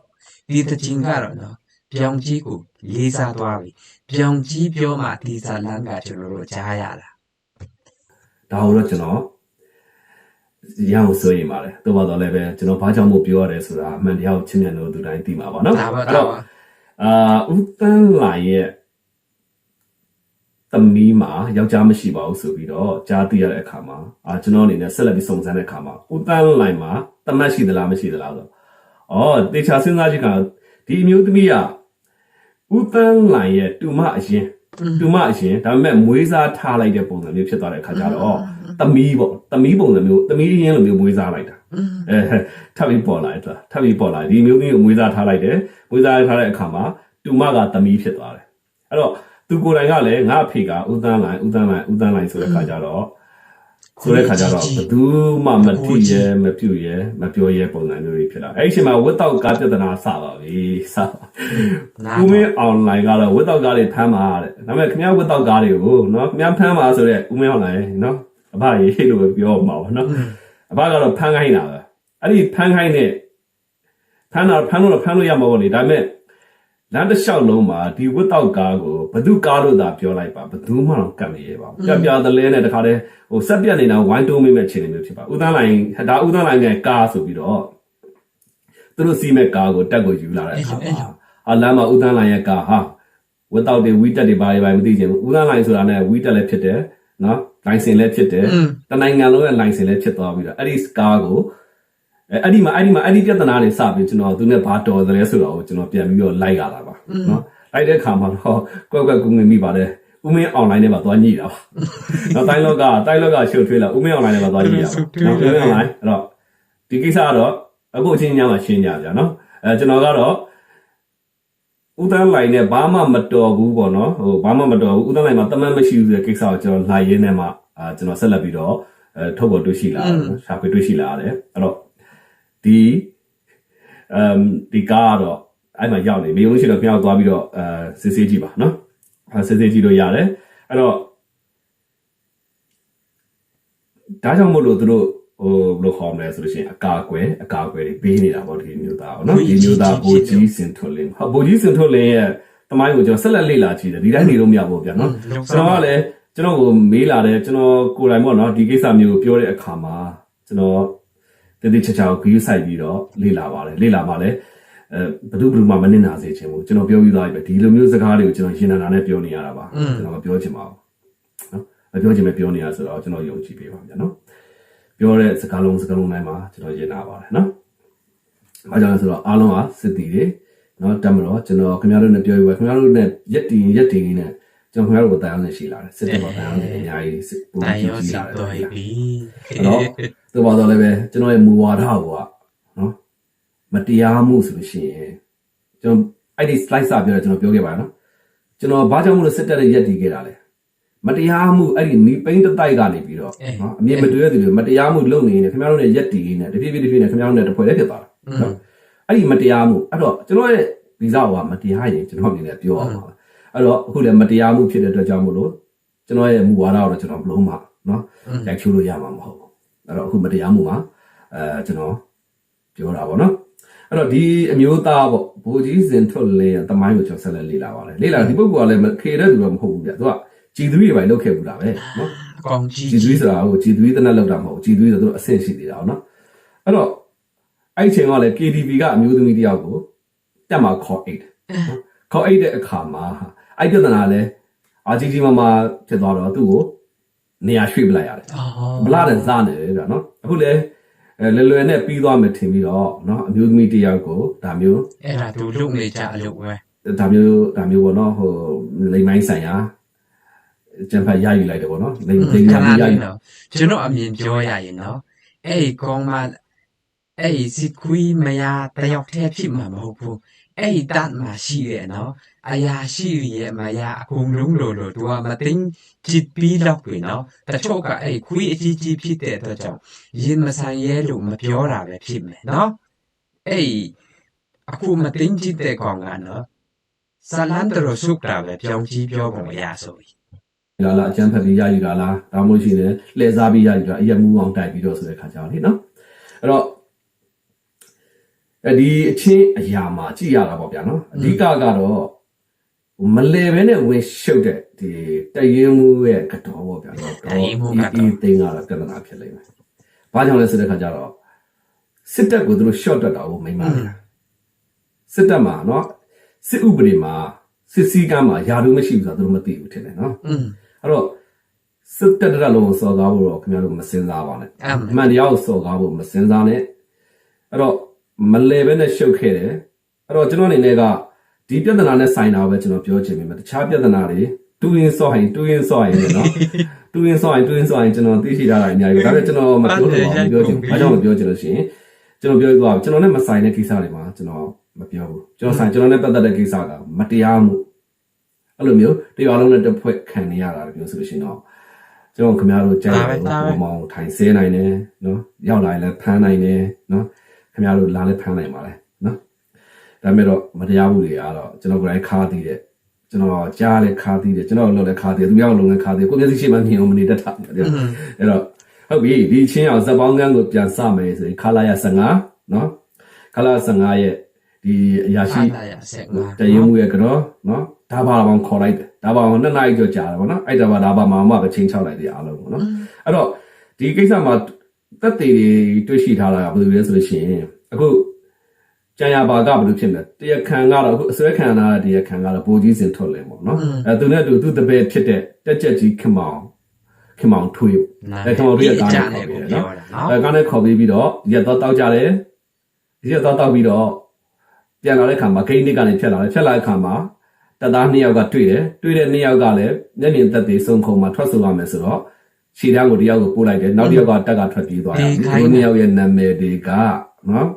ဒီတခြင်းကတော့เนาะ ပြောင်ကြီးကိုလေးစားသွားပြီပြောင်ကြီးပြောမှဒီဇာလန်ကကျွန်တော်တို့ကြားရတာဒါကိုတော့ကျွန်တော်ရအောင်ဆိုရင်ပါတယ်သို့ပါတော့လည်းပဲကျွန်တော်ဘာကြောင့်မို့ပြောရတယ်ဆိုတာအမှန်တရားကိုချင်းမြန်လို့သူတိုင်းသိမှာပါနော်ဒါပါအဲ့ဒါတော့ပါအာဦးတန်းလာရဲ့သမီးမှာယောက်ျားမရှိပါဘူးဆိုပြီးတော့ကြားသိရတဲ့အခါမှာအာကျွန်တော်အနေနဲ့ဆက်လက်ပြီးစုံစမ်းတဲ့အခါမှာဦးတန်းလိုင်းမှာတမတ်ရှိသလားမရှိသလားဆိုတော့အော်တေချာစဉ်းစားကြည့်ကဒီအမျိုးသမီးက ဦးတန်းလိုင်းရဲ့တူမအရင်တူမအရင်ဒါပေမဲ့မွေးစားထားလိုက်တဲ့ပုံစံမျိုးဖြစ်သွားတဲ့အခါကျတော့သမီးပေါ့သမီးပုံစံမျိုးသမီးရင်းလိုမျိုးမွေးစားလိုက်တာအဲထပ်ပြီးပေါ်လာတယ်ထပ်ပြီးပေါ်လာဒီမျိုးမျိုးကိုမွေးစားထားလိုက်တယ်မွေးစားထားတဲ့အခါမှာတူမကသမီးဖြစ်သွားတယ်အဲ့တော့သူကိုယ်တိုင်ကလည်းငါအဖေကဥသန်းလိုင်းဥသန်းလိုင်းဥသန်းလိုင်းဆိုတဲ့ခါကျတော့ ဆိုတဲ့ခါကျတော့ဘယ်သူမှမတိရဲမပြုတ်ရဲမပြောရဲပုံစံမျိုးတွေဖြစ်လာအဲ့ဒီအချိန်မှာဝတ်တော့ကားပြဿနာစပါပြီစပါဦးမင်းအွန်လိုင်းကတော့ဝတ်တော့ကားတွေဖမ်းပါတဲ့ဒါပေမဲ့ခင်ဗျားဝတ်တော့ကားတွေကိုနော်ခင်ဗျားဖမ်းပါဆိုတဲ့ဦးမင်းအွန်လိုင်းနော်အဖရေးလို့ပဲပြောမှာပါနော်အဘကတော့ဖမ်းခိုင်းတာပဲအဲ့ဒီဖမ်းခိုင်းတဲ့ဖမ်းတော့ဖမ်းလို့ဖမ်းလို့ရမှာပေါ့လေဒါပေမဲ့ လမ်းတစ်လျှောက်လုံးမှာဒီဝတ်တော့ကားကိုဘသူကားလို့သာပြောလိုက်ပါဘသူမှတော့ကတ်မရပါဘူးပြပြသလဲနဲ့တခါတည်းဟိုဆက်ပြက်နေတာဝိုင်းတုံးမိမဲ့ခြေနေမျိုးဖြစ်ပါဦးသန်းလိုင်းဒါဦးသန်းလိုင်းရဲ့ကားဆိုပြီးတော့သူတို့စီးမဲ့ကားကိုတက်ကိုယူလာတဲ့အခါမှာအလမ်းမှာဦးသန်းလိုင်းရဲ့ကားဟာဝတ်တော့တွေဝီတက်တွေပါတွေပါမသိချင်ဘူးဦးသန်းလိုင်းဆိုတာနဲ့ဝီတက်လည်းဖြစ်တယ်နော်လိုင်စင်လည်းဖြစ်တယ်อืมတနိုင်ငံလုံးရဲ့ license လည်းဖြစ်သွားပြီးတော့အဲ့ဒီ scar ကို အဲအဲ့ဒီမှာအဲ့ဒီမှာအဲ့ဒီပြဿနာတွေစပြီးကျွန်တော်သူနဲ့ဘာတော်တယ်လဲဆိုတော့ကျွန်တော်ပြန်ပြီးတော့လိုက်ရတာပါနော်လိုက်တဲ့အခါမှာတော့ကွက်ကွက်ကူငင်မိပါတယ်ဦးမင်း online ထဲမှာသွားညှိတာပါနော်တိုင်းလောကတိုင်းလောကရှုပ်ထွေးလာဦးမင်း online ထဲမှာသွားညှိတာပါနော်ဦးမင်း online အဲ့တော့ဒီကိစ္စကတော့အခုအချင်းညမှာရှင်းကြကြနော်အဲကျွန်တော်ကတော့ဦးတန်းလိုင်းနဲ့ဘာမှမတော်ဘူးပေါ့နော်ဟိုဘာမှမတော်ဘူးဦးတန်းလိုင်းမှာတမန်မရှိဘူးဆိုတဲ့ကိစ္စကိုကျွန်တော်လာရင်းနဲ့မှအာကျွန်တော်ဆက်လက်ပြီးတော့အဲထုတ်ပေါ်တွေ့ရှိလာတယ်နော်ရှာဖွေတွေ့ရှိလာတယ်အဲ့တော့ ဒီအမ်ဒီကားကတော့အဲ့မှာရောက်နေမေလို့ရှိတော့ပြန်ရောက်သွားပြီးတော့အဲစစ်ဆေးကြည့်ပါနော်အဲစစ်ဆေးကြည့်လို့ရတယ်အဲ့တော့ဒါကြောင့်မို့လို့သူတို့ဟိုဘယ်လိုခေါ်မလဲဆိုလို့ရှိရင်အကာအကွယ်အကာအကွယ်တွေပေးနေတာပေါ့ဒီမျိုးသားပေါ့နော်ဒီမျိုးသားဘူကြီးစင်ထွလင်းဟာဘူကြီးစင်ထွလင်းရဲ့တမိုင်းကိုကျွန်တော်ဆက်လက်လေ့လာကြည့်တယ်ဒီတိုင်းနေလို့မရဘူးဗျာနော်ကျွန်တော်ကလည်းကျွန်တော်ကိုမေးလာတယ်ကျွန်တော်ကိုယ်တိုင်ပေါ့နော်ဒီကိစ္စမျိုးကိုပြောတဲ့အခါမှာကျွန်တော် တတိချာချာကိုဂရုစိုက်ပြီးတော့လေ့လာပါတယ်လေ့လာမှလည်းအဲဘယ်သူဘယ်သူမှမနစ်နာစေချင်ဘူးကျွန်တော်ပြောပြီးသားပြီပဲဒီလိုမျိုးစကားတွေကိုကျွန်တော်ရင်နာနာနဲ့ပြောနေရတာပါကျွန်တော်မပြောချင်ပါဘူးနော်မပြောချင်ပဲပြောနေရဆိုတော့ကျွန်တော်ယုံကြည်ပေးပါဗျာနော်ပြောတဲ့စကားလုံးစကားလုံးတိုင်းမှာကျွန်တော်ရင်နာပါတယ်နော်။အားကြောင့်လဲဆိုတော့အားလုံးကစစ်တီတွေနော်တက်မတော့ကျွန်တော်ခင်ဗျားတို့နဲ့ပြောပြီးပါခင်ဗျားတို့နဲ့ရက်တီရက်တီနဲ့ကျွန်တော်ခင်ဗျားတို့ကိုတိုင်အောင်နေရှိလာတယ်စစ်တပ်ပေါ်တိုင်အောင်နေအများကြီးစစ်ပူတန်ကြီးရောကြီးစီလာတယ်တော့ဗျာပြီအဲ့တော့သူပါတော့လည်းပဲကျွန်တော်ရဲ့မူဝါဒကိုကနော်မတရားမှုဆိုလို့ရှိရင်ကျွန်တော်အဲ့ဒီ slide စပြောတယ်ကျွန်တော်ပြောခဲ့ပါနော်ကျွန်တော်ဘာကြောင့်မလို့စစ်တပ်ရဲ့ရက်တီခဲ့တာလဲမတရားမှုအဲ့ဒီနီးပိန်းတတိုက်ကနေပြီးတော့နော်အမြင်မတွေ့ရသူတွေမတရားမှုလုပ်နေနေခင်ဗျားတို့ရဲ့ရက်တီနေတဖြည်းဖြည်းတဖြည်းနဲ့ခင်ဗျားတို့နဲ့တပွဲလေးဖြစ်သွားတာနော်အဲ့ဒီမတရားမှုအဲ့တော့ကျွန်တော်ရဲ့ဗီဇကမတရားရင်ကျွန်တော်အနေနဲ့ပြောအောင်ပါအဲ့တော့အခုလည်းမတရားမှုဖြစ်တဲ့အတွက်ကြောင့်မို့လို့ကျွန်တော်ရဲ့မူဝါဒကိုတော့ကျွန်တော်ဘလုံးမှာနော်ရိုက်ချိုးလို့ရမှာမဟုတ်ဘူး အဲ့တော့အခုမတရားမှုမှာအဲကျွန်တော်ပြောတာပေါ့နော်အဲ့တော့ဒီအမျိုးသားပေါ့ဘိုးကြီးစင်ထွတ်လင်းရဲ့တမိုင်းကိုကျွန်တော်ဆက်လက်လေ့လာပါလေလေ့လာဒီပုဂ္ဂိုလ်ကလည်းမခေတဲ့သူတော့မဟုတ်ဘူးဗျသူကကြည်သူတွေပဲလုပ်ခဲ့ဘူးတာပဲနော်အကောင်ကြီးကြည်သူဆိုတာဟိုကြည်သူတနက်လောက်တာမဟုတ်ဘူးကြည်သူဆိုတော့အဆင့်ရှိသေးတာနော်အဲ့တော့အဲ့ဒီချိန်ကလည်း KTV ကအမျိုးသမီးတယောက်ကိုတက်မှာခေါ်အိတ်နော်ခေါ်အိတ်တဲ့အခါမှာအဲ့ပြဿနာလဲအာကြီးကြီးမားမားဖြစ်သွားတော့သူ့ကို နေရာရွှေ့ပလိုက်ရတယ်အော်ဗလာတဲ့စားနေတယ်ဗျာနော်အခုလေအဲလွယ်လွယ်နဲ့ပြီးသွားမယ်ထင်ပြီးတော့နော်အမျိုးသမီးတစ်ယောက်ကိုဒါမျိုးအဲ့ဒါတို့လုပ်နေကြအလုပ်ပဲဒါမျိုးဒါမျိုးပေါ့နော်ဟိုလိမ်မိုင်းဆိုင်ရာကျန်ဖတ်ရယူလိုက်တယ်ပေါ့နော်လိမ်လိမ်ခရဏယူရလေးယူနော်ကျွန်တော်အမြင်ပြောရရင်နော်အဲ့ဒီကောင်းမ အဲ့ဒီစစ်ကွေးမယားတယောက်တည်းဖြစ်မှာမဟုတ်ဘူးအဲ့ဒီတတ်မှာရှိတယ်နော်အရာရှိရဲ့မယားအကုန်လုံးလို့လို့သူကမသိန်းကြည့်ပြီးတော့ပြီနော်တချို့ကအဲ့ဒီခွေးအကြီးကြီးဖြစ်တဲ့အတွက်ကြောင့်ရင်မဆိုင်ရဲလို့မပြောတာပဲဖြစ်မယ်နော်အဲ့ဒီအခုမသိန်းကြည့်တဲ့ကောင်ကနော်ဇလန်တရဆုကတာပဲပြောင်းကြည့်ပြောပုံအရာဆိုရင်လာလားအကျန်းဖက်ပြီးရယူတာလားဒါမှမဟုတ်ရှိတယ်လှည့်စားပြီးရယူတာအရက်မူအောင်တိုက်ပြီးတော့ဆိုတဲ့ခါကြောင်လေနော်အဲ့တော့အဲ ဒီအချင်းအရာမှာကြည့်ရတာပေါ့ဗျာနော်အဓိကကတော့မလဲပဲနဲ့ဝင်ရှုပ်တဲ့ဒီတရင်မှုရဲ့ကတော့ပေါ့ဗျာနော်တရင်မှုကတော့ဒီသိန်းကတော့ပြဿနာဖြစ်လိမ့်မယ်။ဘာကြောင့်လဲဆိုတဲ့ခါကျတော့စစ်တပ်ကိုသူတို့ short တက်တာကိုမိမ့်ပါလားစစ်တပ်မှာနော်စစ်ဥပဒေမှာစစ်စည်းကမ်းမှာယာတို့မရှိဘူးဆိုတော့သူတို့မသိဘူးထင်တယ်နော်อืมအဲ့တော့စစ်တပ်တစ်လုံးကိုစော်ကားဖို့တော့ခင်ဗျားတို့မစင်စားပါနဲ့အမှန်အမှန်တရားကိုစော်ကားဖို့မစင်စားနဲ့အဲ့တော့ မလဲပဲနဲ့ရှုပ်ခဲ့တယ်အဲ့တော့ကျွန်တော်အနေနဲ့ကဒီပြဿနာနဲ့ဆိုင်တာပဲကျွန်တော်ပြောချင်ပေမဲ့တခြားပြဿနာတွေတူရင်စောဟရင်တူရင်စောဟရင်လေနော်တူရင်စောဟရင်တူရင်စောဟရင်ကျွန်တော်သိရှိထားတာအများကြီးပဲဒါပေမဲ့ကျွန်တော်မပြောလို့ပါဘူးပြောချင်ဘာကြောင့်မပြောချင်လို့ရှိရင်ကျွန်တော်ပြောသွားကျွန်တော်နဲ့မဆိုင်တဲ့ကိစ္စတွေမှာကျွန်တော်မပြောဘူးကျွန်တော်ဆိုင်ကျွန်တော်နဲ့ပတ်သက်တဲ့ကိစ္စကမတရားမှုအဲ့လိုမျိုးတရားလုံးနဲ့တစ်ဖွဲ့ခံနေရတာပြောဆိုလို့ရှိရင်တော့ကျွန်တော်ခင်ဗျားတို့ကြားရတော့မောင်ထိုင်ဆဲနိုင်တယ်နော်ရောက်လာရင်လည်းဖမ်းနိုင်တယ်နော် ခင်ဗျားတို့လာလည်းဖမ်းနိုင်ပါလေနော်ဒါပေမဲ့တော့မတရားမှုတွေကတော့ကျွန်တော်ကိုယ်တိုင်ခါသိတဲ့ကျွန်တော်ကြားလည်းခါသိတယ်ကျွန်တော်လုပ်လည်းခါသိတယ်သူများလုံးလည်းခါသိတယ်ကိုမျက်စိရှိမှမြင်အောင်မနေတတ်တာအဲ့တော့ဟုတ်ပြီဒီချင်းအောင်ဇက်ပေါင်းကန်းကိုပြန်စမယ်ဆိုရင်ခလာရ15နော်ခလာ15ရဲ့ဒီအရာရှိလာရဆက်ငါတရင်မှုရဲ့ကတော့နော်ဒါပါပေါင်းခေါ်လိုက်တယ်ဒါပါပေါင်းနှစ်နာရီကျော်ကြာတယ်ဗောနော်အဲ့ဒါပါဒါပါမှမပဲချင်းချောက်လိုက်တယ်အားလုံးဗောနော်အဲ့တော့ဒီကိစ္စမှာ တက်သေးတွေတွေ့ရှိထားတာကဘယ်လိုလဲဆိုလို့ရှိရင်အခုကျန်ရပါကဘယ်လိုဖြစ်မလဲတရားခံကတော့အခုအစွဲခံရတဲ့တရားခံကတော့ပိုကြီးစင်ထွက်လဲပေါ့နော်အဲသူနဲ့သူသူတပည့်ဖြစ်တဲ့တက်ချက်ကြီးခင်မောင်ခင်မောင်ထွေးအဲကျွန်တော်တို့ရဲ့ကားနဲ့ခေါ်ပြီးတယ်နော်နော်အဲကားနဲ့ခေါ်ပြီးပြီးတော့ရက်တော့တောက်ကြတယ်ရက်တော့တောက်ပြီးတော့ပြန်လာတဲ့ခါမှာဂိမ်းနစ်ကနေဖြတ်လာတယ်ဖြတ်လာတဲ့ခါမှာတပ်သားနှစ်ယောက်ကတွေ့တယ်တွေ့တဲ့နှစ်ယောက်ကလည်းမျက်မြင်သက်သေစုံခုံမှာထွက်ဆိုရမယ်ဆိုတော့ ခြေတန်းကိုတယောက်ကိုပို့လိုက်တယ်နောက်တစ်ယောက်ကတက်ကထွက်ပြေးသွားတယ်သူတို့နှစ်ယောက်ရဲ့နာမည်တွေကနော်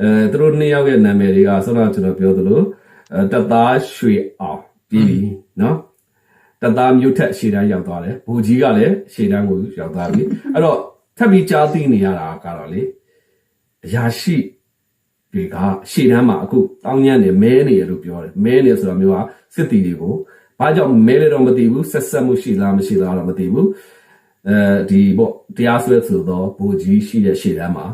အဲသူတို့နှစ်ယောက်ရဲ့နာမည်တွေကဆိုတော့ကျွန်တော်ပြောသလိုအဲတပ်သားရွှေအောင်ပြီးပြီနော်တသားမြို့ထက်ရှေ့တန်းရောက်သွားတယ်ဘူကြီးကလည်းရှေ့တန်းကိုရောက်သွားပြီအဲ့တော့ထပ်ပြီးကြားသိနေရတာကတော့လေအရာရှိတွေကရှေ့တန်းမှာအခုတောင်းညံ့နေမဲနေရလို့ပြောတယ်မဲနေဆိုတော့မျိုးကစစ်တီတွေကိုဘာကြောင့်မဲလေတော့မသိဘူးဆက်ဆက်မှုရှိလားမရှိလားတော့မသိဘူး အဲဒီပေါ့တရားစွဲဆိုတော့ဘူကြီးရှိတဲ့ရှေ့တန်းမှာ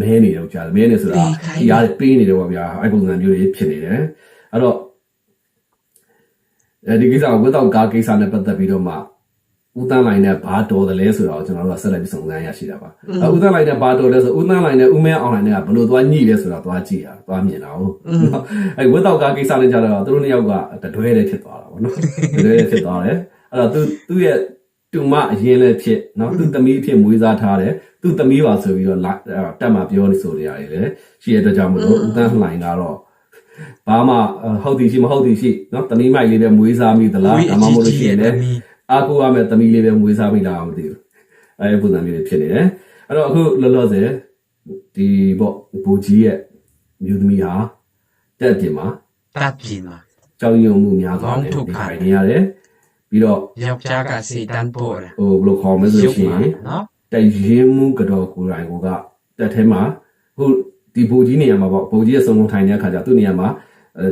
မဲနေတော့ကြားတယ်မဲနေဆိုတာတရားတွေပေးနေတယ်ပေါ့ဗျာအဲ့ပုံစံမျိုးတွေဖြစ်နေတယ်အဲ့တော့အဲဒီကိစ္စကိုဝတ်တော့ကားကိစ္စနဲ့ပတ်သက်ပြီးတော့မှဦးတန်းလိုင်းနဲ့ဘာတော်တယ်လဲဆိုတော့ကျွန်တော်တို့ကဆက်လက်ပြီးစုံစမ်းရရှိတာပါအဲဦးတန်းလိုင်းနဲ့ဘာတော်လဲဆိုဦးတန်းလိုင်းနဲ့ဦးမဲအောင်လိုင်းနဲ့ကဘယ်လိုသွားညှိလဲဆိုတော့သွားကြည့်ရသွားမြင်တာဟုတ်အဲဝတ်တော့ကားကိစ္စနဲ့ကြတော့သူတို့နှစ်ယောက်ကတတွဲတဲ့ဖြစ်သွားတာပေါ့နော်တတွဲတဲ့ဖြစ်သွားတယ်အဲ့တော့သူသူ့ရဲ့ သူမအရင်လည်းဖြစ်နော်သူသမီးဖြစ်မွေးစားထားတယ်သူသမီးပါဆိုပြီးတော့တက်မှာပြောနေဆိုနေရတယ်လေရှိရတဲ့ကြောင့်မလို့ဦးတန်းလှိုင်ကတော့ဘာမှဟုတ်သည်ရှိမဟုတ်သည်ရှိနော်တနည်းမိုက်လေးပဲမွေးစားမိသလားဒါမှမဟုတ်လို့ရှိရင်လည်းအာကိုရမဲ့သမီးလေးပဲမွေးစားမိလားမသိဘူးအဲဒီပုံစံမျိုးဖြစ်နေတယ်အဲ့တော့အခုလောလောဆယ်ဒီပေါ့ဘူကြီးရဲ့မြို့သမီးဟာတက်ပြင်မှာတက်ပြင်မှာကြောင်ရုံမှုများစွာနဲ့ဒီခိုင်နေရတယ် ပြီးတော့ယောက်ျားကစေတန်းပို့တယ်ဟိုဘယ်လိုခေါ်မလဲဆိုလို့ရှိရင်နော်တရင်မှုကတော့ကိုယ်တိုင်ကိုကတက်ထဲမှာဟိုဒီဘူကြီးနေရာမှာပေါ့ဘူကြီးရဲ့စုံလုံးထိုင်တဲ့အခါကျသူ့နေရာမှာအဲ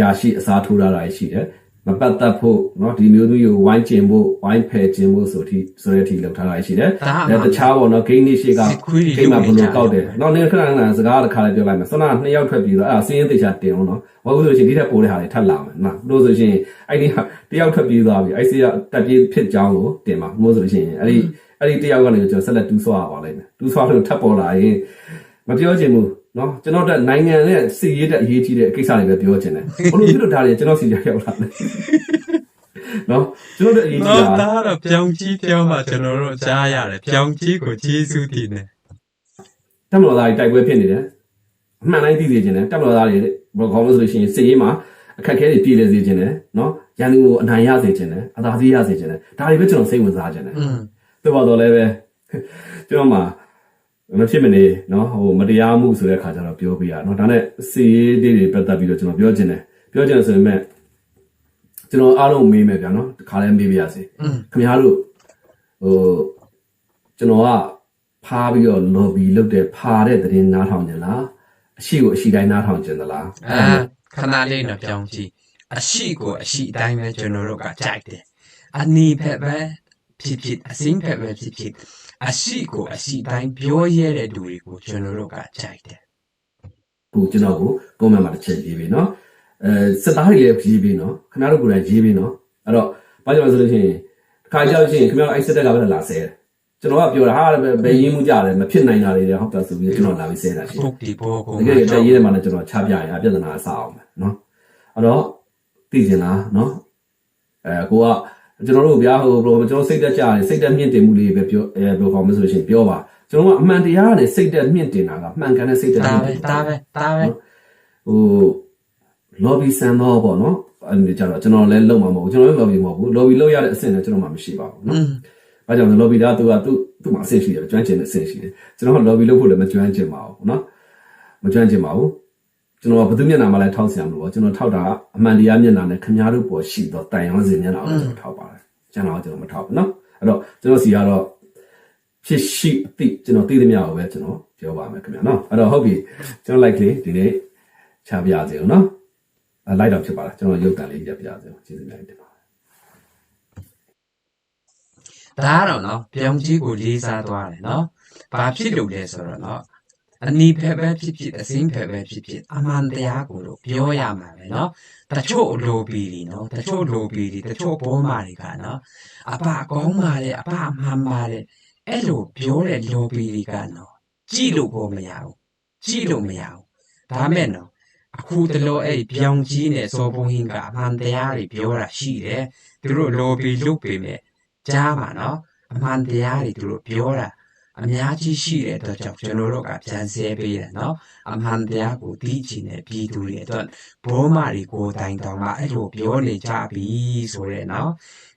ရာရှိအစားထိုးထားတာရှိတယ် မပတ်သက်ဖို့เนาะဒီမျိုးမျိုးကိုဝိုင်းကျင်ဖို့ဝိုင်းဖယ်ကျင်ဖို့ဆိုတိဆိုတဲ့အထိလောက်ထားတာရှိတယ် ဒါမှ အဲတခြားပေါ့เนาะဂိမ်းနေရှိက စစ်ခွေးတွေ ဂိမ်းမှာဘယ်လိုကောက်တယ် လုပ်နေကြတယ် နောက်နေခဏခဏစကားတစ်ခါလေးပြောလိုက်မယ်စနာနှစ်ယောက်ထွက်ပြီးတော့အဲ့ဒါစင်းရင်တေချာတင်အောင်เนาะဘာလို့လဲဆိုရင်ဒီထက်ပိုတဲ့ဟာတွေထပ်လာမယ်နော်လို့ဆိုရှင်အဲ့ဒီဟာတယောက်ထွက်ပြီးသွားပြီအဲ့စီကတက်ပြေးဖြစ်ကြောင်းကိုတင်ပါမို့ဆိုရှင်အဲ့ဒီအဲ့ဒီတယောက်ကနေကျွန်တော်ဆက်လက်တူးဆွားပါလိမ့်မယ်တူးဆွားလို့ထပ်ပေါ်လာရင်မပြောချင်ဘူး နော်ကျွန်တော်တို့နိုင်ငံနဲ့စီရေးတဲ့အရေးကြီးတဲ့ကိစ္စတွေပဲပြောချင်တယ်ဘလို့ဖြစ်လို့ဒါတွေကျွန်တော်စီရောက်လာတယ်နော်ကျွန်တော်တို့အရေးကြီးတော့တာဒါတော့ပြောင်းကြီးပြောမှကျွန်တော်တို့ကြားရတယ်ပြောင်းကြီးကိုကျေးဇူးတင်တယ်တက်မတော်သားတွေတိုက်ပွဲဖြစ်နေတယ်အမှန်တိုင်းသိစေချင်တယ်တက်မတော်သားတွေဘယ်လိုခေါ်မလို့ဆိုလို့ရှိရင်စစ်ရေးမှာအခက်အခဲတွေပြည်လည်စေချင်တယ်နော်ရန်သူကိုအနိုင်ရစေချင်တယ်အသာစီးရစေချင်တယ်ဒါတွေပဲကျွန်တော်စိတ်ဝင်စားချင်တယ်อืมသို့ပါတော့လည်းပဲကျွန်တော်မှ မဖြစ်မနေနော်ဟိုမတရားမှုဆိုတဲ့ခါကျတော့ပြောပြရနော်ဒါနဲ့စီရေးတွေပတ်သက်ပြီးတော့ကျွန်တော်ပြောချင်တယ်ပြောချင်တယ်ဆိုရင်မဲ့ကျွန်တော်အားလုံးမေးမယ်ဗျာနော်ဒီခါလည်းမေးပြရစေอืมခင်ဗျားတို့ဟိုကျွန်တော်ကဖားပြီးတော့ lobby လုပ်တဲ့ဖားတဲ့သတင်းနားထောင်ကြလားအရှိကိုအရှိတိုင်းနားထောင်ကြသလားအာခဏလေးတော့ပြောင်းကြီးအရှိကိုအရှိအတိုင်းပဲကျွန်တော်တို့ကကြိုက်တယ်အနီဖက်ပဲဖြစ်ဖြစ်အစင်းဖက်ပဲဖြစ်ဖြစ် အရှိကိုအရှိတိုင်းပြောရတဲ့လူတွေကိုကျွန်တော်တို့ကကြိုက်တယ်ခုကျွန်တော်ကို comment မှာတစ်ချက်ရေးပေးနော်အဲစစ်သားတွေလည်းရေးပေးနော်ခင်ဗျားတို့ကိုယ်တိုင်ရေးပေးနော်အဲ့တော့ဘာကြောင့်လဲဆိုလို့ရှိရင်တစ်ခါကြောက်ချင်းခင်ဗျားတို့အဲ့စစ်တပ်ကပဲလာဆဲတယ်ကျွန်တော်ကပြောတာဟာဘယ်ရင်းမှုကြတယ်မဖြစ်နိုင်တာတွေလည်းဟုတ်တယ်ဆိုပြီးကျွန်တော်လာပြီးဆဲတာရှိတယ်ပုတ်ဒီဘောကိုတကယ်တည်းရေးတယ်မှာလည်းကျွန်တော်ချပြရင်အပြဿနာအစအောင်မယ်နော်အဲ့တော့သိကျင်လားနော်အဲကိုက ကျွန်တော်တို့ဗျာဟိုဘယ်လိုကျွန်တော်စိတ်တက်ကြတယ်စိတ်တက်မြင့်တင်မှုလေးပဲပြောအဲဘယ်လိုခေါ်မလဲဆိုလို့ရှိရင်ပြောပါကျွန်တော်ကအမှန်တရားနဲ့စိတ်တက်မြင့်တင်တာကမှန်ကန်တဲ့စိတ်တက်မြဒါင့်တပဲင်တာဒါပဲဒါပဲဟို lobby ဆန်တော့ပေါ့နော်အဲ့ဒီကြတော့ကျွန်တော်လည်းလုံမှာမဟုတ်ဘူးကျွန်တော်လည်း lobby မဟုတ်ဘူး lobby လုပ်ရတဲ့အဆင့်လည်းကျွန်တော်မှမရှိပါဘူးอืနော်ม။ဘာကြောင့်လဲ lobby ဒါသူကသူ့သူ့မှာအဆင့်ရှိတယ်ကျွမ်းကျင်တဲ့အဆင့်ရှိတယ်။ကျွန်တော်က lobby လုပ်ဖို့လည်းမကျွမ်းကျင်ပါဘူးနော်။မကျွမ်းကျင်ပါဘူး။ ကျွန်တော်ကဘယ်သူမျက်နှာမှလည်းထောက်ဆရာမလို့ပေါ့ကျွန်တော်ထောက်တာကအမှန်တရားမျက်နှာနဲ့ခင်ဗျားတို့ပေါ်ရှိတော့တိုင်အောင်စင်မျက်နှာကိုကျွန်တော်ထောက်ပါတယ်။ကျန်တော့ကျွန်တော်မထောက်ဘူးနော်။အဲ့တော့ကျွန်တော်စီကတော့ဖြစ်ရှိအသိကျွန်တော်သိသမျှကိုပဲကျွန်တော်ပြောပါမယ်ခင်ဗျာနော်။အဲ့တော့ဟုတ်ပြီကျွန်တော် like လေးဒီနေ့ချပြရစေဦးနော်။အဲ like တော့ဖြစ်ပါလားကျွန်တော်ရုပ်တံလေးပြပြရစေဦးကျေးဇူးများတင်ပါတယ်ဒါကတော့နော်ပြောင်းကြီးကိုလေးစားသွားတယ်နော်ဘာဖြစ်လို့လဲဆိုတော့နော် အနီဖက်ပဲဖြစ်ဖြစ်အစင်းဖက်ပဲဖြစ်ဖြစ်အမှန်တရားကိုတော့ပြောရမှာပဲနော်တချို့လိုပီတွေနော်တချို့လိုပီတွေတချို့ဘောမာတွေကနော်အပကောင်းပါလေအပမှန်ပါလေအဲ့လိုပြောတဲ့လိုပီတွေကနော်ကြည့်လို့ကိုမရဘူးကြည့်လို့မရဘူးဒါမဲ့နော်အခုတလောအဲ့ပြောင်းကြီးနဲ့စောဘုံဟင်းကအမှန်တရားတွေပြောတာရှိတယ်သူတို့လိုပီလုတ်ပေမဲ့ကြားပါနော်အမှန်တရားတွေသူတို့ပြောတာ အများကြီးရှိတဲ့အတွက်ကြောင့်ကျွန်တော်တို့ကပြန်ဆဲပေးတယ်နော်အမှန်တရားကိုသိချင်တဲ့ပြည်သူတွေအတွက်ဘောမတွေကိုတိုင်တောင်မှအဲ့လိုပြောနေကြပြီဆိုတဲ့နော်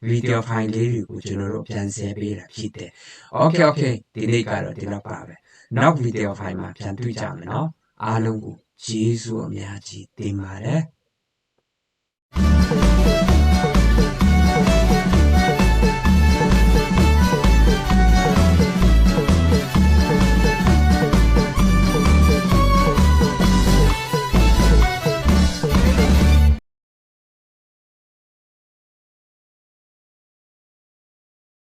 ဗီဒီယိုဖိုင်လေးတွေကိုကျွန်တော်တို့ပြန်ဆဲပေးတာဖြစ်တယ်။ Okay okay ဒီနေ့ကတော့ဒီလောက်ပါပဲ။နောက်ဗီဒီယိုဖိုင်မှာပြန်တွေ့ကြမယ်နော်။အားလုံးကိုကျေးဇူးအများကြီးတင်ပါတယ်။